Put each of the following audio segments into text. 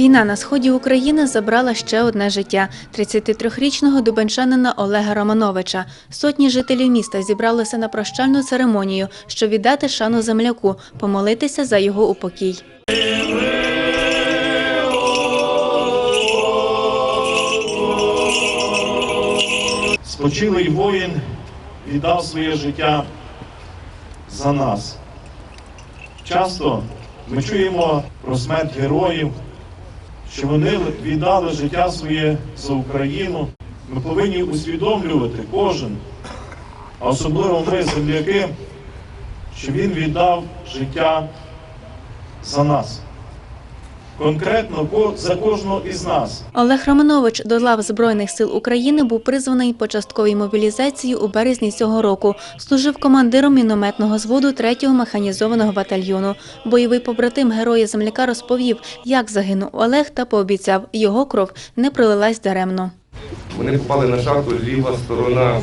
Війна на сході України забрала ще одне життя 33-річного дубенчанина Олега Романовича. Сотні жителів міста зібралися на прощальну церемонію, щоб віддати шану земляку, помолитися за його упокій. Спочилий воїн віддав своє життя за нас. Часто ми чуємо про смерть героїв, що вони віддали життя своє за Україну. Ми повинні усвідомлювати кожен, а особливо ми, земляки, що він віддав життя за нас. Конкретно ко- за кожного із нас. Олег Романович до лав Збройних сил України був призваний по частковій мобілізації у березні цього року. Служив командиром мінометного зводу 3-го механізованого батальйону. Бойовий побратим героя земляка розповів, як загинув Олег та пообіцяв, його кров не пролилась даремно. Вони попали на шахту ліва сторона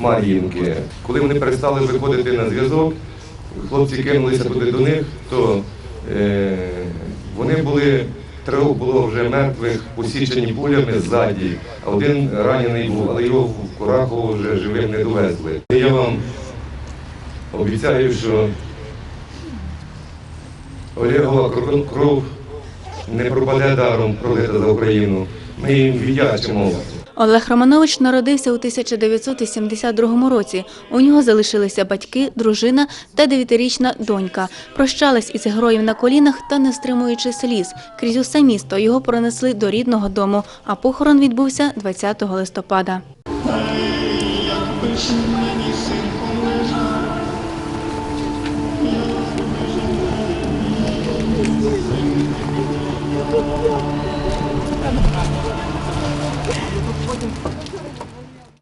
Мар'їнки. Коли вони перестали виходити на зв'язок, хлопці кинулися туди до них, то е, вони були, трьох було вже мертвих, посічені пулями ззаді, один ранений був, але його в Курахово вже живим не довезли. Я вам обіцяю, що Олегова кров- не пропаде даром пролита за Україну. Ми їм віддячимо. Олег Романович народився у 1972 році. У нього залишилися батьки, дружина та дев'ятирічна донька. Прощались із героєм на колінах та не стримуючи сліз. Крізь усе місто його пронесли до рідного дому, а похорон відбувся 20 листопада.